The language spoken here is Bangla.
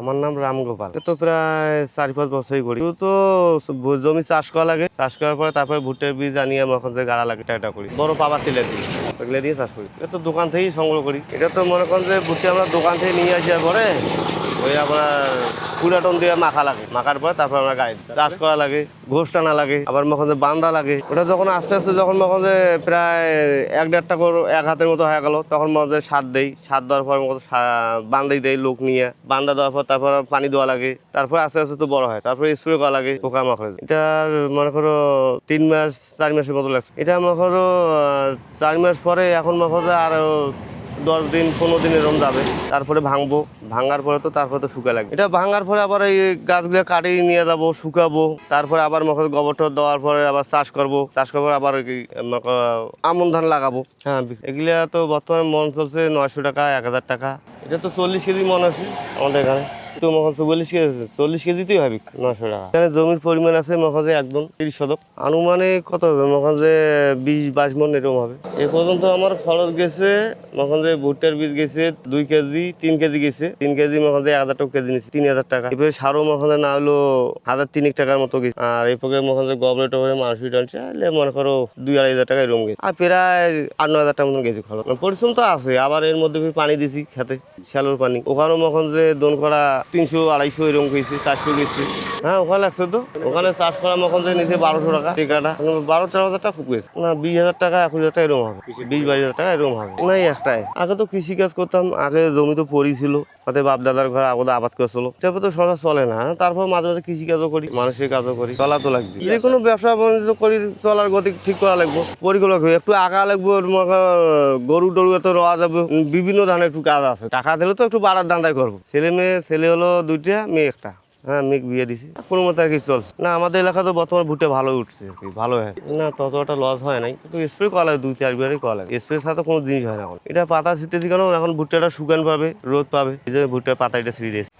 আমার নাম রামগোপাল তো প্রায় চার পাঁচ বছরই করি। তো জমি চাষ করা লাগে। চাষ করার পরে তারপরে ভুট্টের বীজ আনিয়ে আমার যে গাড়া লাগে এটা করি। বড় পাবার তিলে দিই। এগুলো দিয়ে চাষ করি। এটা তো দোকান থেকেই সংগ্রহ করি। এটা তো মনে করেন যে ভুট্টি আমরা দোকান থেকে নিয়ে আসার পরে ওই আপনার পুরাটন দিয়ে মাখা লাগে। মাখার পরে তারপর আমরা গাড়ি চাষ করা লাগে, ঘোষ টানা লাগে, আবার মখন যে বান্দা লাগে। ওটা যখন আস্তে আস্তে যখন মখন যে প্রায় এক দেড়টা করে এক হাতের মতো হয়ে গেল, তখন মনে যে সার দেই। সার দেওয়ার পর মতো বান্দাই দেয় লোক নিয়ে। বান্দা দেওয়ার পর তারপর পানি দেওয়া লাগে। তারপর আস্তে আস্তে তো বড় হয়। তারপরে স্প্রে করা লাগে, পোকা মাকড়। এটা মনে করো তিন মাস, চার মাসের মতো লাগছে। এটা মনে করো চার মাস পরে এখন মনে করো আরও দশ দিন, পনেরো দিন এরম যাবে। তারপরে ভাঙবো। ভাঙার পরে তো তারপরে তো শুকা লাগবে। এটা ভাঙার পরে আবার এই গাছগুলো কাটিয়ে নিয়ে যাব, শুকাবো। তারপরে আবার মকর গোবর টোবর দেওয়ার পরে আবার চাষ করব। চাষ করার করব আবার আমন ধান লাগাবো। হ্যাঁ এগুলা তো বর্তমানে মন চলছে নয়শো টাকা, এক হাজার টাকা। এটা তো চল্লিশ কেজি মন আছে আমাদের এখানে। তো মখন চল্লিশ কেজি। চল্লিশ কেজিতেই হবে নশো টাকা। এখানে জমির পরিমাণ আছে যে একদম তিরিশ শতক। আনুমানিক কত হবে? যে বিশ বাইশ মন এরকম হবে। এ পর্যন্ত আমার খরচ গেছে যে ভুট্টার বীজ গেছে দুই কেজি, তিন কেজি গেছে। তিন কেজি যে এক হাজার টাকা কেজি নিচ্ছে তিন হাজার টাকা। এরপরে সারও যে না হলো হাজার তিনেক টাকার মতো গেছে। আর এরপরে মখন যে গবরে টবরে মানুষ টানছে মনে করো দুই আড়াই হাজার টাকা এরকম গেছে। আর প্রায় আট নয় হাজার টাকা মতন গেছে খরচ। পরিশ্রম তো আছে, আবার এর মধ্যে পানি দিছি খেতে, শ্যালোর পানি। ওখানেও মখন যে দোন করা তিনশো আড়াইশো এরকম খেয়েছি চারশো খেয়েছি হ্যাঁ ওখানে লাগছে তো। ওখানে চাষ করা মখন যে নিচে বারোশো টাকা। টিকাটা বারো তেরো হাজার টাকা খুব না বিশ হাজার টাকা একুশ হাজার টাকা এরকম হবে। বিশ বাইশ হাজার টাকা এরকম হবে। না একটাই। আগে তো কৃষিকাজ করতাম আগে জমি তো পরি ছিল। তাতে বাপ দাদার ঘরে আগতে আবাদ করছিল। সেভাবে তো সরাস চলে না? তারপর মাঝে মাঝে কৃষিকাজও করি, মানুষের কাজও করি, চলা তো লাগবে। যে কোনো ব্যবসা বাণিজ্য করি, চলার গতি ঠিক করা লাগবো, পরিকল্পনা। একটু আঁকা লাগবো গরু টরু এত রওয়া যাবে, বিভিন্ন ধরনের একটু কাজ আছে। টাকা দিলে তো একটু বাড়ার দান্দাই করব। ছেলে মেয়ে, ছেলে হলো দুইটা, মেয়ে একটা। হ্যাঁ মেঘ বিয়ে দিছি। কোনো মতো আর কি চলছে না। আমাদের এলাকা তো বর্তমানে ভুট্টা ভালো উঠছে আর কি, ভালো হয়। না, ততটা লস হয় নাই। কিন্তু স্প্রে করা লাগে, দুই, চারবারই করা লাগে। স্প্রে তো কোনো জিনিস হয় না এখন। এটা পাতা ছিটতেছি কেন? এখন ভুট্টাটা শুকান পাবে, রোদ পাবে। এই যে ভুট্টার পাতা এটা ছিঁড়ে দিয়েছে।